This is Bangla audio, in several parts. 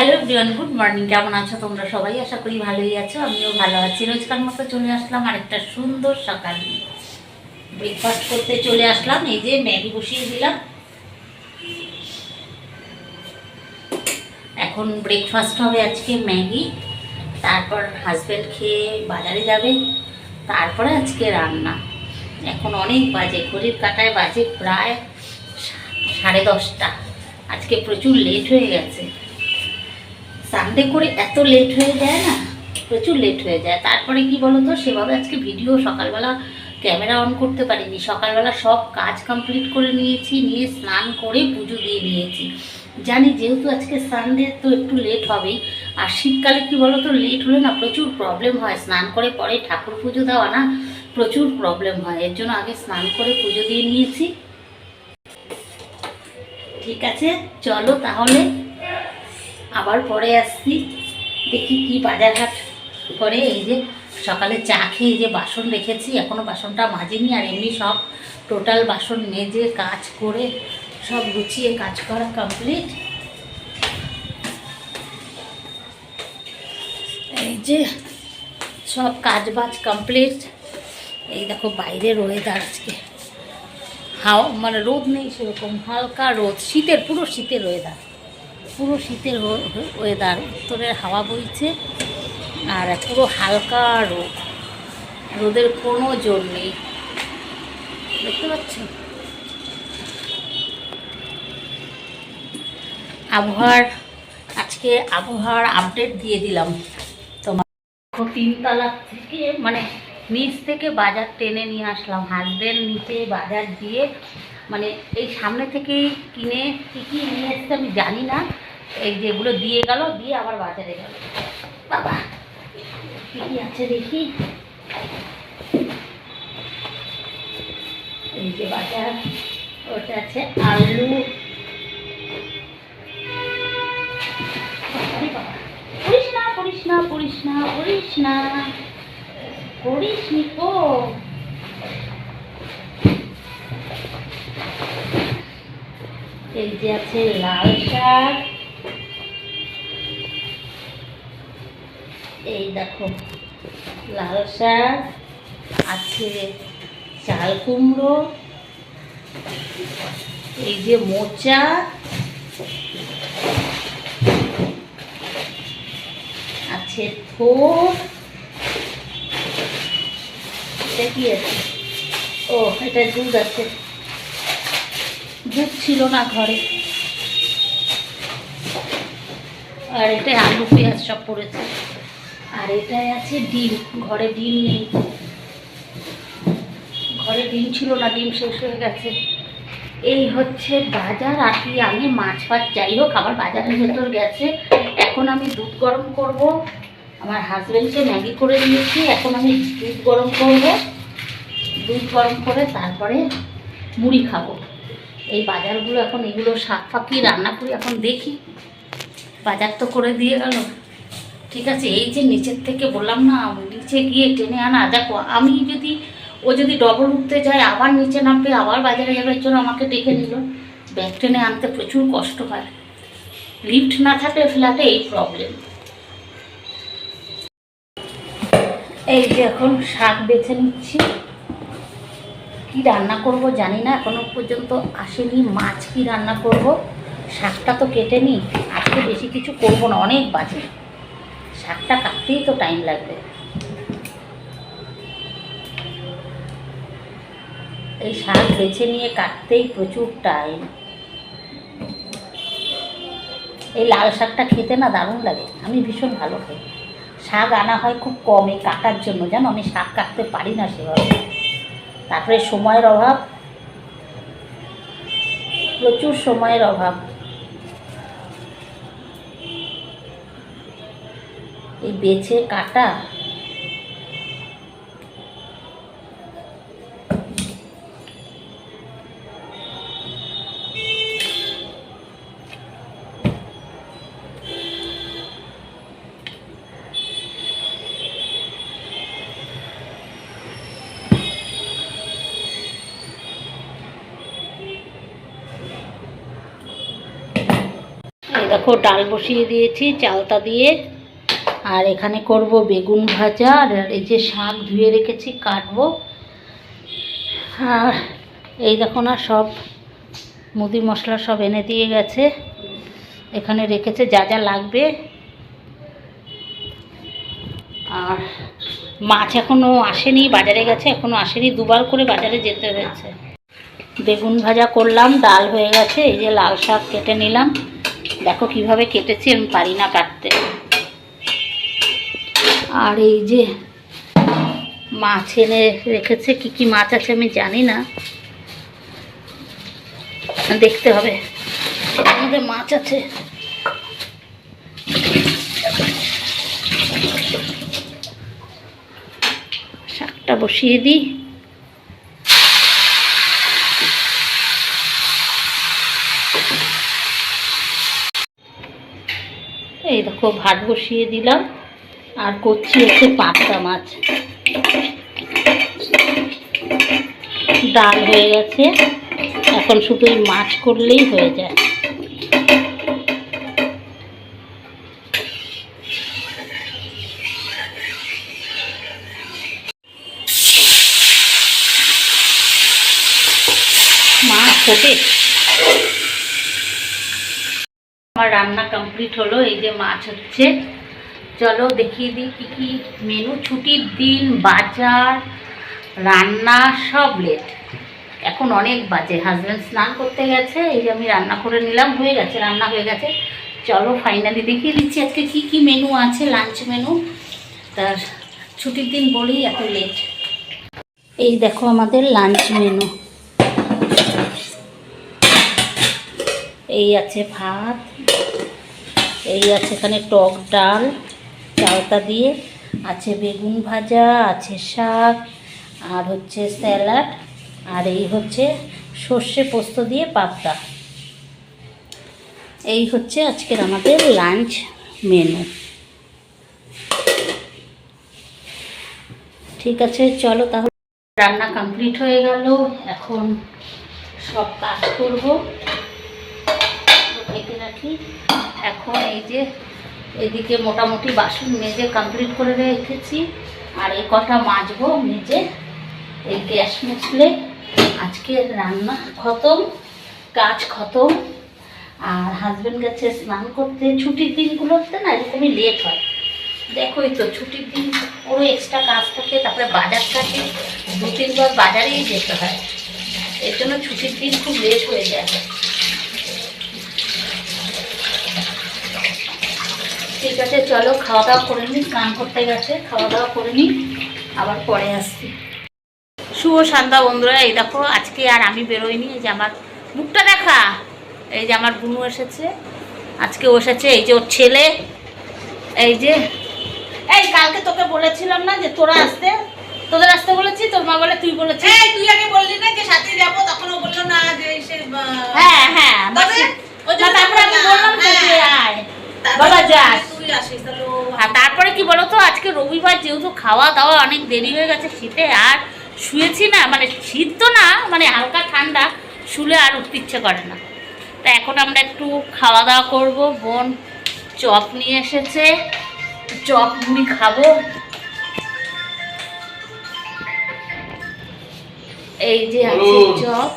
Hello everyone, good morning. কেমন আছো তোমরা সবাই? আশা করি ভালোই আছো, আমিও ভালো আছি। রোজকার মতো চলে আসলাম আরেকটা সুন্দর সকাল ব্রেকফাস্ট করতে চলে আসলাম, এই যে ম্যাগি বসিয়ে দিলাম। এখন ব্রেকফাস্ট হবে আজকে ম্যাগি, তারপর হাজব্যান্ড খেয়ে বাজারে যাবে, তারপরে আজকে রান্না। এখন অনেক বাজে, ঘড়ির কাটায় বাজে প্রায় সাড়ে দশটা। আজকে প্রচুর লেট হয়ে গেছে। সানডে করে এত লেট হয়ে যায় না? প্রচুর লেট হয়ে যায়। তারপরে কি বলতো? সেভাবে আজকে ভিডিও সকালবেলা ক্যামেরা অন করতে পারিনি। সকালবেলা সব কাজ কমপ্লিট করে নিয়েছি, নিয়ে স্নান করে পুজো দিয়ে নিয়েছি জানি যেহেতু আজকে সানডে তো একটু লেট হবেই। আর শীতকালে কি বলতো? লেট হলে না প্রচুর প্রবলেম হয়। স্নান করে পরে ঠাকুর পুজো দেওয়া না প্রচুর প্রবলেম হয়। এর জন্য আগে স্নান করে পুজো দিয়ে নিয়েছি। ঠিক আছে? চলো তাহলে আবার পরে আসছি। দেখি কি বাজারঘাট করে। এই যে সকালে চা খেয়ে যে বাসন রেখেছি এখনও বাসনটা মাজিনি আর এমনি সব টোটাল বাসন মেজে কাজ করে সব গুছিয়ে কাজ করা কমপ্লিট এই যে সব কাজ বাজ কমপ্লিট এই দেখো বাইরে ওয়েদার আজকে। হাওয়া মানে রোদ নেই সেরকম, হালকা রোদ, শীতের, পুরো শীতের ওয়েদার পুরো শীতের ওয়েদার উত্তরের হাওয়া বইছে আর পুরো হালকা রোদ। রোদের কোনো জোর নেই। দেখতে পাচ্ছ আবহাওয়ার, আজকে আবহাওয়ার আপডেট দিয়ে দিলাম। তোমার তিনতলা থেকে মানে নিচ থেকে বাজার টেনে নিয়ে আসলাম। হাজবেন্ড নিচে বাজার দিয়ে মানে এই সামনে থেকেই কিনে, কী কী নিয়ে আমি জানি না। এই যেগুলো দিয়ে গেল, দিয়ে আবার বাজারে গেল। বাবা, কী কী আছে দেখি? এই যে বাজার, ওটা আছে আলু। করিস না করিস না করিস না করিস না। করিস নি তো এই যে আছে লাল শাক। এই দেখো, লাল শাক, আছে চাল কুমড়ো, এই যে মোচা, আছে থোর এটা কি আছে? ও, এটা দুধ আছে। দুধ ছিল না ঘরে। আর এটা আলু পেঁয়াজ সব পড়েছে। আর এটাই আছে ডিম। ঘরে ডিম নেই। ঘরে ডিম ছিল না, ডিম শেষ হয়ে গেছে। এই হচ্ছে বাজার, আর কি আমি মাছ ফাছ যাই হোক আবার বাজারের ভেতর গেছে। এখন আমি দুধ গরম করব। আমার হাজব্যান্ডকে ম্যাগি করে দিয়েছি। এখন আমি দুধ গরম করব। দুধ গরম করে তারপরে মুড়ি খাব। এই বাজারগুলো এখন এগুলো শাক ফাঁকি রান্না করি, এখন দেখি। বাজার তো করে দিয়ে গেল। ঠিক আছে, এই যে নিচের থেকে বললাম না, নিচে গিয়ে টেনে আনা, দেখো, আমি যদি, ও যদি ডবল উঠতে যায়, আবার নিচে নামবে, আবার বাজারে যাবে, এর জন্য আমাকে ডেকে নিল। ব্যাগ টেনে আনতে প্রচুর কষ্ট হয়। লিফট না থাকলে ফ্ল্যাটে এই প্রবলেম এই যে এখন শাক বেছে নিচ্ছি। কি রান্না করব জানি না, এখনও পর্যন্ত আসেনি। মাছ কি রান্না করব? শাকটা তো কেটে নিই আজকে বেশি কিছু করব না, অনেক বাজে। শাকটা কাটতেই তো টাইম লাগবে। এই শাক বেছে নিয়ে কাটতেই প্রচুর টাইম এই লাল শাকটা খেতে না দারুণ লাগে, আমি ভীষণ ভালো খাই। শাক আনা হয় খুব কম এই কাটার জন্য, জানো? আমি শাক কাটতে পারি না সেভাবে। তারপরে সময়ের অভাব। প্রচুর সময়ের অভাব। এই বেছে কাটা। দেখো ডাল বসিয়ে দিয়েছি চালতা দিয়ে। আর এখানে করব বেগুন ভাজা, আর এই যে শাক ধুয়ে রেখেছি কাটবো। আর এই দেখো না সব মুদি মশলা সব এনে দিয়ে গেছে। এখানে রেখেছে যা যা লাগবে। আর মাছ এখনও আসেনি, বাজারে গেছে এখনও আসেনি। দুবার করে বাজারে যেতে হয়েছে। বেগুন ভাজা করলাম, ডাল হয়ে গেছে, এই যে লাল শাক কেটে নিলাম। দেখো কীভাবে কেটেছি, আমি পারি না কাটতে। আর এই যে মাছ এনে রেখেছে, কি কি মাছ আছে আমি জানি না। দেখতে হবে। মধ্যে মাছ আছে। শাকটা বসিয়ে দিই। এই দেখো, ভাত বসিয়ে দিলাম। আর করছি হচ্ছে পাঁচটা মাছ। ডাল হয়ে গেছে। এখন শুধু মাছ করলেই হয়ে যায়। আমার রান্না কমপ্লিট হলো। এই যে মাছ হচ্ছে। চলো দেখিয়ে দিই কী কী মেনু ছুটির দিন, বাজার, রান্না, সব লেট এখন অনেক বাজে হাজব্যান্ড স্নান করতে গেছে, এই যে আমি রান্না করে নিলাম, হয়ে গেছে, রান্না হয়ে গেছে। চলো ফাইনালি দেখিয়ে দিচ্ছি আজকে কী কী মেনু আছে লাঞ্চ মেনু তার ছুটির দিন বলেই এত লেট এই দেখো আমাদের লাঞ্চ মেনু এই আছে ভাত, এই আছে এখানে টক ডাল। চালতা দিয়ে আছে বেগুন ভাজা, আছে শাক, আর হচ্ছে স্যালাড, আর এই হচ্ছে সর্ষে পোস্ত দিয়ে পাবদা। এই হচ্ছে আজকের আমাদের লাঞ্চ মেনু। ঠিক আছে, চলো তাহলে রান্না কমপ্লিট হয়ে গেল। এখন সব কাজ করব। রাখি এখন এই যে এদিকে মোটামুটি বাসন মেজে কমপ্লিট করে রেখেছি। আর এই কটা মাজবো মেজে এই গ্যাস মুছলে আজকে রান্না খতম, কাজ খতম। আর হাজব্যান্ড গেছে স্নান করতে। ছুটির দিনগুলোতে না এরকমই লেট হয়। দেখোই তো, ছুটির দিন ওরও এক্সট্রা কাজ থাকে, তারপরে বাজার থাকে। দু তিনবার বাজারেই যেতে হয়। এর জন্য ছুটির দিন খুব লেট হয়ে যায়। ঠিক আছে চলো খাওয়া দাওয়া করে নিই স্নান করতে গেছে খাওয়া দাওয়া করে নিই আবার পরে আসছি শুভ সন্ধ্যা বন্ধুরা এই দেখো আজকে আর আমি বেরোইনি এই যে আমার মুখটা দেখা এই যে আমার বুনু এসেছে আজকে এসেছে এই যে ওর ছেলে এই যে এই কালকে তোকে বলেছিলাম না যে তোরা আসতে তোদের আসতে বলেছি তোর মা বলে তুই বলেছিস এই তুই আগে বললি না যে সাথে যাব তখন ও বলল না যে সে হ্যাঁ হ্যাঁ তবে তারপরে আমি বললাম হ্যাঁ। যে আয় বাবা যাস তুই আসিস তাহলে আর তারপরে কি বলতো আজকে রবিবার যেহেতু খাওয়া দাওয়া অনেক দেরি হয়ে গেছে শীতে আর শুয়েছি না মানে শীত তো না মানে হালকা ঠান্ডা শুলে আর উঠতে ইচ্ছে করে না। তা এখন আমরা একটু খাওয়া দাওয়া করব বোন চপ নিয়ে এসেছে চপ মুড়ি খাব। এই যে আছে চপ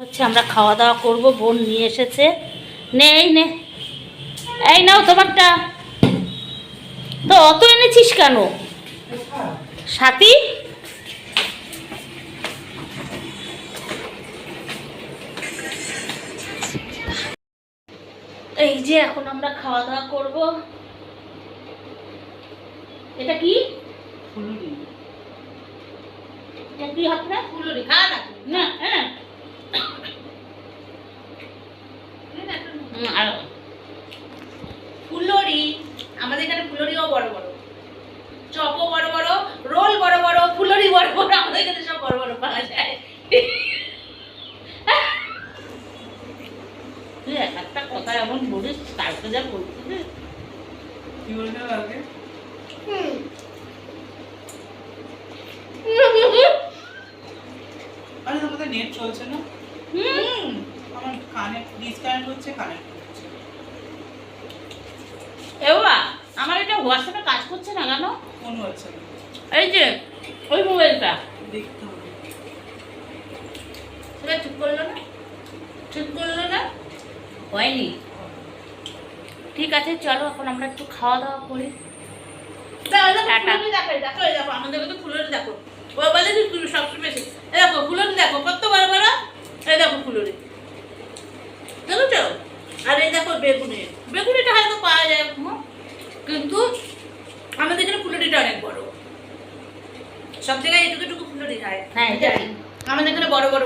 হচ্ছে আমরা খাওয়া দাওয়া করব বোন নিয়ে এসেছে। নে এই নে। এই নাও তোমারটা। তো অত এনেছিস কেন? সাথী? এই যে এখন আমরা খাওয়া দাওয়া করব। এটা কি? এটা কি আপনার? ফুলুরি না হ্যাঁ। আর ফুলরি আমাদের ফুলরিও বড় বড়। চপও বড় বড় রোল বড় বড় ফুলরি বড় বড় আমাদের এখানে সব বড় বড় পাওয়া যায়। তুই এক একটা কথা এমন বলিস কালকে যা বলছিস কি বলতে কালকে আরে তোমাদের নেট চলছে না? হুম। আমার কানে ডিসকানেক্ট হচ্ছে কানেক্ট হচ্ছে। হোয়াটসঅ্যাপে কাজ করছে না কেন কোন হচ্ছে এই যে ওই মোবাইলটা দেখতে হবে সেটা ঠিক করল না ঠিক করল না হয়নি ঠিক আছে চলো এখন আমরা একটু খাওয়া দাওয়া করি দেখো। দেখো, দেখো, এই তো ফুলুরি দেখো। ও বলে যে সবসময় দেখো, ফুলুরি দেখো, কত বড় বড়। এই দেখো ফুলুরি। দেখেছ? আর এই দেখো বেগুনি। বেগুনিটা হয়তো পাওয়া যায় এখনও, কিন্তু আমাদের এখানে ফুলুরিটা অনেক বড় সব জায়গায় এটুকু এটুকু ফুলুরি হয় হ্যাঁ এটাই আমাদের এখানে বড় বড় ফুলুরি